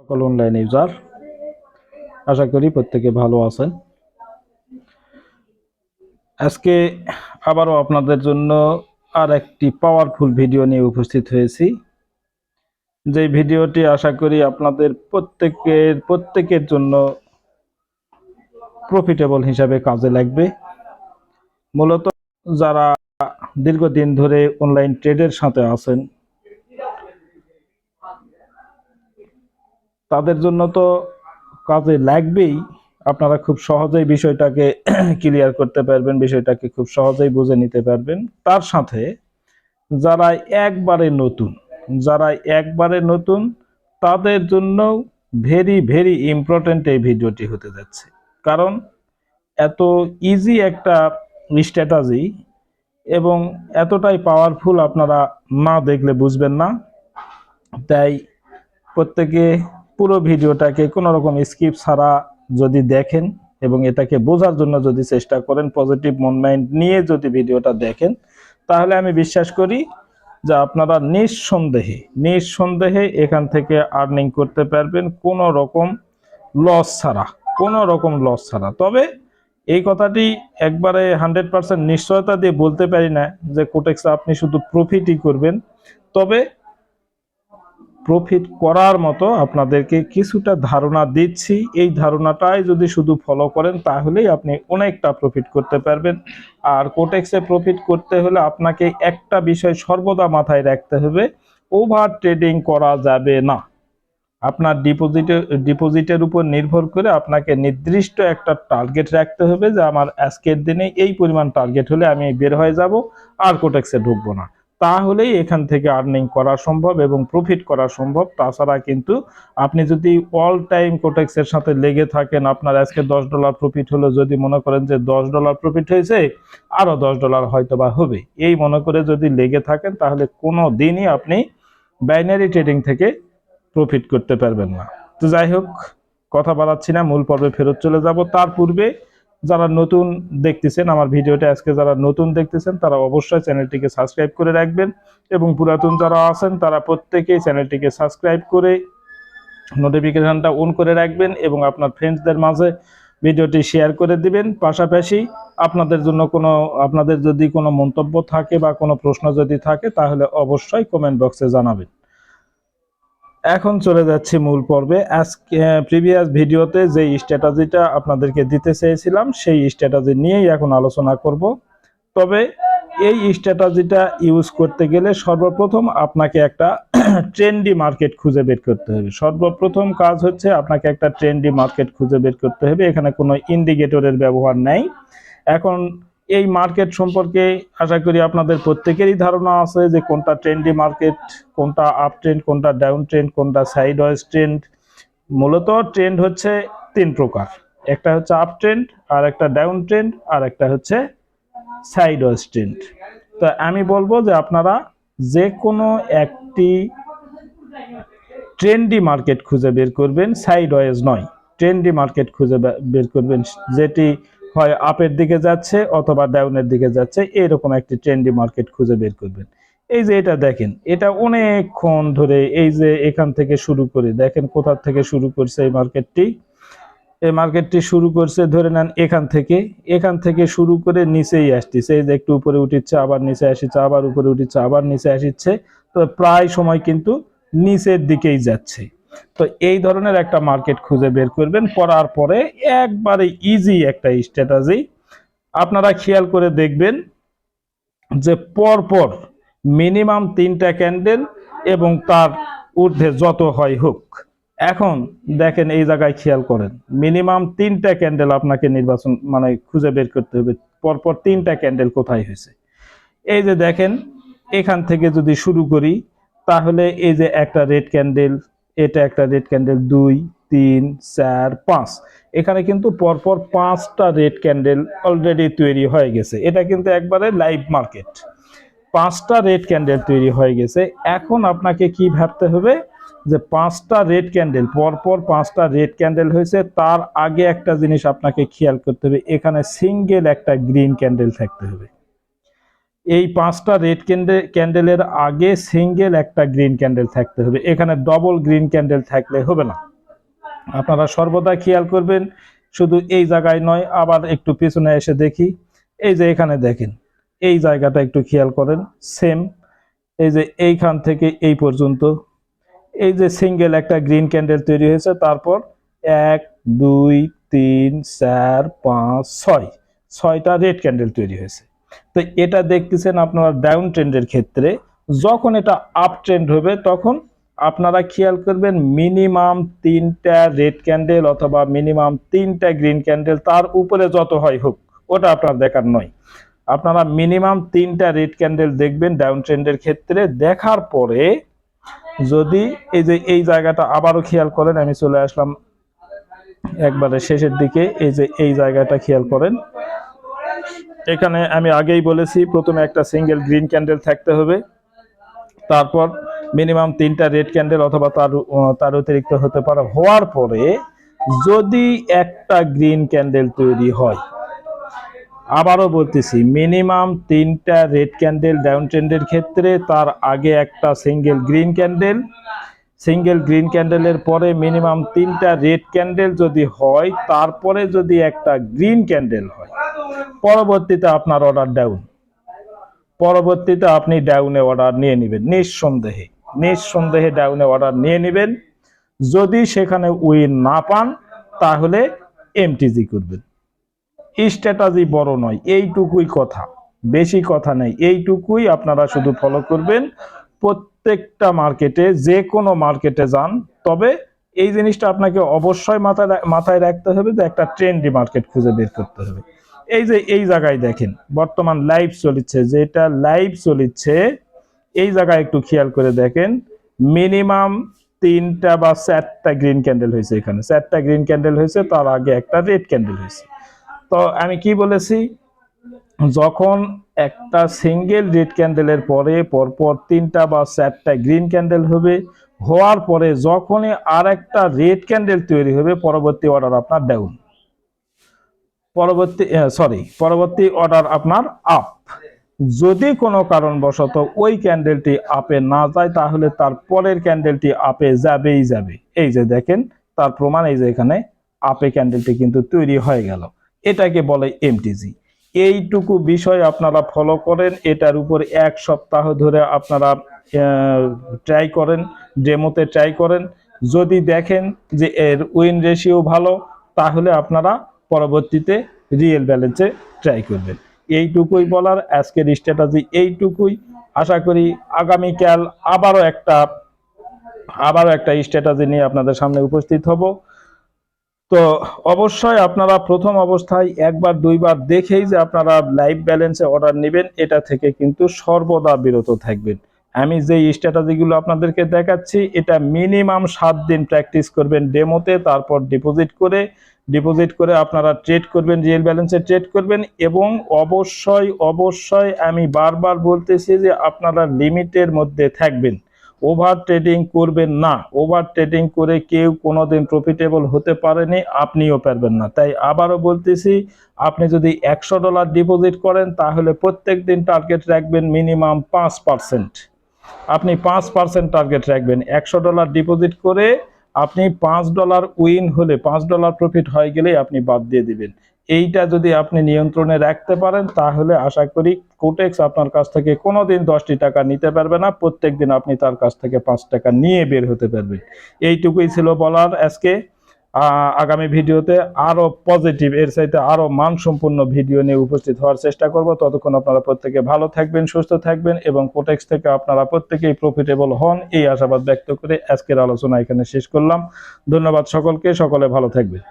সকল online user আশা করি প্রত্যেকে ভালো আছেন। আজকে আবারও আপনাদের জন্য আর একটি পাওয়ারফুল ভিডিও নিয়ে উপস্থিত হয়েছি। যে ভিডিওটি আশা করি আপনাদের প্রত্যেকের প্রত্যেকের জন্য প্রফিটেবল হিসাবে কাজে লাগবে। মূলত যারা দীর্ঘদিন ধরে অনলাইন ট্রেডের সাথে আছেন তাদের জন্য তো কাজে লাগবেই। আপনারা খুব সহজেই বিষয়টাকে ক্লিয়ার করতে পারবেন, বিষয়টাকে খুব সহজেই বুঝে নিতে পারবেন। তার সাথে যারা একবারে নতুন, যারা একবারে নতুন, তাদের জন্য ভেরি ভেরি ইম্পর্টেন্ট এই ভিডিওটি হতে যাচ্ছে। কারণ এত ইজি একটা স্ট্র্যাটাজি এবং এতটাই পাওয়ারফুল আপনারা না দেখলে বুঝবেন না। তাই প্রত্যেকে পুরো ভিডিওটাকে কোনো রকম স্কিপ ছাড়া যদি দেখেন এবং এটাকে বোঝার জন্য যদি চেষ্টা করেন পজিটিভ মন মাইন্ড নিয়ে যদি ভিডিওটা দেখেন, তাহলে আমি বিশ্বাস করি যে আপনারা নিঃসন্দেহে নিঃসন্দেহে এখান থেকে আর্নিং করতে পারবেন কোনো রকম লস ছাড়া, কোনো রকম লস ছাড়া। তবে এই কথাটি একবারে হান্ড্রেড পার্সেন্ট নিশ্চয়তা দিয়ে বলতে পারি না যে কোটেক্সে আপনি শুধু প্রফিটই করবেন। তবে প্রফিট করার মতো আপনাদেরকে কিছুটা ধারণা দিচ্ছি। এই ধারণাটাই যদি শুধু ফলো করেন, তাহলেই আপনি অনেকটা প্রফিট করতে পারবেন। আর কোটেক্সে প্রফিট করতে হলে আপনাকে একটা বিষয় সর্বদা মাথায় রাখতে হবে ওভার ট্রেডিং করা যাবে না। আপনার ডিপোজিটের ডিপোজিটের উপর নির্ভর করে আপনাকে নির্দিষ্ট একটা টার্গেট রাখতে হবে যে আমার আজকের দিনে এই পরিমাণ টার্গেট হলে আমি বের হয়ে যাব, আর কোটেক্সে ঢুকবো না। তাহলেই এখান থেকে আর্নিং করা সম্ভব এবং প্রফিট করা সম্ভব। তাছাড়া কিন্তু আপনি যদি অল টাইম কোটেক্সের সাথে লেগে থাকেন, আপনার আজকে দশ ডলার প্রফিট হলো, যদি মনে করেন যে দশ ডলার প্রফিট হয়েছে আরও দশ ডলার হয়তো বা হবে। এই মনে করে যদি লেগে থাকেন, তাহলে কোনো দিনই আপনি বাইনারি ট্রেডিং থেকে প্রফিট করতে পারবেন না। তো যাই হোক, কথা বাড়াচ্ছি না, মূল পর্বে ফেরত চলে যাব। তার পূর্বে যারা নতুন দেখতেছেন আমার ভিডিওটা আজকে যারা নতুন দেখতেছেন, তারা অবশ্যই চ্যানেলটিকে সাবস্ক্রাইব করে রাখবেন এবং পুরাতন যারা আছেন, তারা প্রত্যেকেই চ্যানেলটিকে সাবস্ক্রাইব করে নোটিফিকেশনটা অন করে রাখবেন এবং আপনার ফ্রেন্ডসদের মাঝে ভিডিওটি শেয়ার করে দিবেন। পাশাপাশি আপনাদের জন্য কোনো, আপনাদের যদি কোনো মন্তব্য থাকে বা কোনো প্রশ্ন যদি থাকে, তাহলে অবশ্যই কমেন্ট বক্সে জানাবেন। এখন চলে যাচ্ছি মূল পর্বে। আজকে প্রিভিয়াস ভিডিওতে যে স্ট্র্যাটাজিটা আপনাদেরকে দিতে চেয়েছিলাম, সেই স্ট্র্যাটাজি নিয়েই এখন আলোচনা করব। তবে এই স্ট্র্যাটাজিটা ইউজ করতে গেলে সর্বপ্রথম আপনাকে একটা ট্রেন্ডি মার্কেট খুঁজে বের করতে হবে। সর্বপ্রথম কাজ হচ্ছে আপনাকে একটা ট্রেন্ডি মার্কেট খুঁজে বের করতে হবে। এখানে কোনো ইন্ডিকেটরের ব্যবহার নেই। এখন এই মার্কেট সম্পর্কে আশা করি আপনাদের প্রত্যেকেরই ধারণা আছে যে কোনটা ট্রেন্ডি মার্কেট কোনটা আপ ট্রেন্ড কোনটা ডাউন ট্রেন্ড কোনটা সাইড ওয়াইজ ট্রেন্ড মূলত ট্রেন্ড হচ্ছে তিন প্রকার। একটা হচ্ছে আপ ট্রেন্ড আর একটা ডাউন ট্রেন্ড আর একটা হচ্ছে সাইড ওয়াইজ ট্রেন্ড তো আমি বলব যে আপনারা যে কোনো একটি ট্রেন্ডি মার্কেট খুঁজে বের করবেন সাইড ওয়াইজ নয় ট্রেন্ডি মার্কেট খুঁজে বের করবেন, যেটি হয় আপের দিকে যাচ্ছে অথবা ডাউনের দিকে যাচ্ছে, এরকম একটি ট্রেন্ডি মার্কেট খুঁজে বের করবেন। এই যে এটা দেখেন, এটা অনেকক্ষণ ধরে এই যে এখান থেকে শুরু করে, দেখেন কোথা থেকে শুরু করছে এই মার্কেটটি এই মার্কেটটি শুরু করছে, ধরে নেন এখান থেকে এখান থেকে শুরু করে নিচেই আসতেছে, এই যে একটু উপরে উঠিচ্ছে আবার নিচে আসছে, আবার উপরে উঠিচ্ছে আবার নিচে আসছে, তো প্রায় সময় কিন্তু নিচের দিকেই যাচ্ছে। তো এই ধরনের একটা মার্কেট খুঁজে বের করবেন, করার পরে একবারে ইজি একটা স্ট্র্যাটাজি আপনারা খেয়াল করে দেখবেন যে পরপর মিনিমাম তিনটা ক্যান্ডেল এবং তার ঊর্ধ্বে যত হয় হোক। এখন দেখেন এই জায়গায় খেয়াল করেন মিনিমাম তিনটা ক্যান্ডেল আপনাকে নির্বাচন মানে খুঁজে বের করতে হবে, পরপর তিনটা ক্যান্ডেল কোথায় হয়েছে। এই যে দেখেন, এখান থেকে যদি শুরু করি, তাহলে এই যে একটা রেড ক্যান্ডেল এটা একটা রেড ক্যান্ডেল দুই, তিন, চার, পাঁচ। এখানে কিন্তু পরপর পাঁচটা রেড ক্যান্ডেল অলরেডি তৈরি হয়ে গেছে। এটা কিন্তু একবারে লাইভ মার্কেট পাঁচটা রেড ক্যান্ডেল তৈরি হয়ে গেছে। এখন আপনাকে কি ভাবতে হবে যে পাঁচটা রেড ক্যান্ডেল পরপর পাঁচটা রেড ক্যান্ডেল হয়েছে, তার আগে একটা জিনিস আপনাকে খেয়াল করতে হবে। এখানে সিঙ্গেল একটা গ্রিন ক্যান্ডেল থাকতে হবে। এই পাঁচটা রেড ক্যান্ডেল ক্যান্ডেলের আগে সিঙ্গেল একটা গ্রিন ক্যান্ডেল থাকতে হবে। এখানে ডবল গ্রিন ক্যান্ডেল থাকলে হবে না। আপনারা সর্বদা খেয়াল করবেন, শুধু এই জায়গায় নয়, আবার একটু পিছনে এসে দেখি। এই যে এখানে দেখেন, এই জায়গাটা একটু খেয়াল করেন, সেম। এই যে এইখান থেকে এই পর্যন্ত। এই যে সিঙ্গেল একটা গ্রিন ক্যান্ডেল তৈরি হয়েছে, তারপর এক, দুই, তিন, চার, পাঁচ, ছয়। ছয়টা রেড ক্যান্ডেল তৈরি হয়েছে। তো এটা দেখতেছেন আপনারা ডাউন ট্রেন্ডের ক্ষেত্রে। যখন এটা আপ ট্রেন্ড হবে, তখন আপনারা খেয়াল করবেন মিনিমাম তিনটা রেড ক্যান্ডেল অথবা মিনিমাম তিনটা গ্রিন ক্যান্ডেল তার উপরে যত হয় হোক, ওটা আপনার দেখার নয়। আপনারা মিনিমাম তিনটা রেড ক্যান্ডেল দেখবেন ডাউন ট্রেন্ডের ক্ষেত্রে। দেখার পরে যদি এই যে এই জায়গাটা আবারও খেয়াল করেন, আমি চলে আসলাম একবারে শেষের দিকে। এই যে এই জায়গাটা খেয়াল করেন এখানে আমি আগেই বলেছি, প্রথমে একটা সিঙ্গেল গ্রিন ক্যান্ডেল থাকতে হবে, তারপর মিনিমাম তিনটা রেড ক্যান্ডেল অথবা তার তার অতিরিক্ত হতে পারে। হওয়ার পরে যদি একটা গ্রিন ক্যান্ডেল তৈরি হয়, আবারও বলতেছি মিনিমাম তিনটা রেড ক্যান্ডেল ডাউন ট্রেন্ডের ক্ষেত্রে তার আগে একটা single green candle single green ক্যান্ডেলের পরে মিনিমাম তিনটা রেড ক্যান্ডেল যদি হয়, তারপরে যদি একটা গ্রিন ক্যান্ডেল হয়। পরবর্তীতে আপনার অর্ডার ডাউন। পরবর্তীতে আপনি ডাউনে অর্ডার নিয়ে নেবেন। নিঃসন্দেহে নিঃসন্দেহে ডাউনে অর্ডার নিয়ে নেবেন। যদি সেখানে উইন না পান, তাহলে এমটিজি করবেন। স্ট্র্যাটাজি বড় নয়, এইটুকুই কথা। বেশি কথা নেই, এইটুকুই আপনারা শুধু ফলো করবেন। প্রত্যেকটা মার্কেটে যে কোনো মার্কেটে যান, তবে এই জিনিসটা আপনাকে অবশ্যই মাথায় মাথায় রাখতে হবে যে একটা ট্রেন্ডি মার্কেট খুঁজে বের করতে হবে। এই যে এই জায়গায় দেখেন, বর্তমান লাইভ চলিচ্ছে, যেটা লাইভ চলিচ্ছে, এই জায়গায় একটু খেয়াল করে দেখেন, মিনিমাম তিনটা বা চারটা গ্রিন ক্যান্ডেল হয়েছে এখানে। চারটা গ্রিন ক্যান্ডেল হয়েছে, তার আগে একটা রেড ক্যান্ডেল হয়েছে। তো আমি কি বলেছি যখন একটা সিঙ্গেল রেড ক্যান্ডেলের পরে পরপর তিনটা বা চারটা গ্রিন ক্যান্ডেল হবে, হওয়ার পরে যখনই আর একটা রেড ক্যান্ডেল তৈরি হবে, পরবর্তী অর্ডার আপনার ডাউন পরবর্তী সরি পরবর্তী অর্ডার আপনার আপ যদি কোনো কারণবশত ওই ক্যান্ডেলটি আপে না যায়, তাহলে তার পরের ক্যান্ডেলটি আপে যাবেই যাবে। এই যে দেখেন, তার প্রমাণ এই যে এখানে আপে ক্যান্ডেলটি কিন্তু তৈরি হয়ে গেল। এটাকে বলে এমটিজি এইটুকু বিষয় আপনারা ফলো করেন, এটার উপর এক সপ্তাহ ধরে আপনারা ট্রাই করেন ডেমোতে ট্রাই করেন। যদি দেখেন যে এর উইন রেশিও ভালো, তাহলে আপনারা পরবর্তীতে রিয়েল ব্যালেন্সে ট্রাই করবেন। এইটুকুই বলার, আজকের স্ট্র্যাটাজি এইটুকুই। আশা করি আগামীকাল আবারও একটা আবারও একটা স্ট্র্যাটাজি নিয়ে আপনাদের সামনে উপস্থিত হব। তো অবশ্যই আপনারা প্রথম অবস্থায় একবার, দুইবার দেখেই যে আপনারা লাইভ ব্যালেন্সে অর্ডার নেবেন, এটা থেকে কিন্তু সর্বদা বিরত থাকবেন। আমি যে স্ট্র্যাটাজিগুলো আপনাদেরকে দেখাচ্ছি, এটা মিনিমাম সাত দিন প্র্যাকটিস করবেন ডেমোতে তারপর ডিপোজিট করে ডিপোজিট করে আপনারা ট্রেড করবেন রিয়েল ব্যালেন্সে ট্রেড করবেন এবং অবশ্যই অবশ্যই আমি বারবার বলতেছি যে আপনারা লিমিটের মধ্যে থাকবেন। ওভার ট্রেডিং করবেন না। ওভার ট্রেডিং করে কেউ কোনোদিন প্রফিটেবল হতে পারেনি, আপনিও পারবেন না। তাই আবারও বলতেছি, আপনি যদি একশো ডলার ডিপোজিট করেন, তাহলে প্রত্যেক দিন টার্গেট রাখবেন মিনিমাম পাঁচ পার্সেন্ট আপনি পাঁচ পার্সেন্ট টার্গেট রাখবেন। একশো ডলার ডিপোজিট করে আপনি পাঁচ ডলার উইন হলে, পাঁচ ডলার প্রফিট হয়ে গেলেই আপনি বাদ দিয়ে দিবেন। এইটা যদি আপনি নিয়ন্ত্রণে রাখতে পারেন, তাহলে আশা করি কোটেক্স আপনার কাছ থেকে কোনোদিন দশটি টাকা নিতে পারবে না প্রত্যেক দিন আপনি তার কাছ থেকে পাঁচ টাকা নিয়ে বের হতে পারবেন। এইটুকুই ছিল বলার আজকে। আগামী ভিডিওতে আরও পজিটিভ এর চাইতে আরও মানসম্পন্ন ভিডিও নিয়ে উপস্থিত হওয়ার চেষ্টা করব। ততক্ষণ আপনারা প্রত্যেকে ভালো থাকবেন, সুস্থ থাকবেন এবং কোটেক্স থেকে আপনারা প্রত্যেকেই প্রফিটেবল হন এই আশাবাদ ব্যক্ত করে আজকের আলোচনা এখানে শেষ করলাম। ধন্যবাদ সকলকে, সকলে ভালো থাকবেন।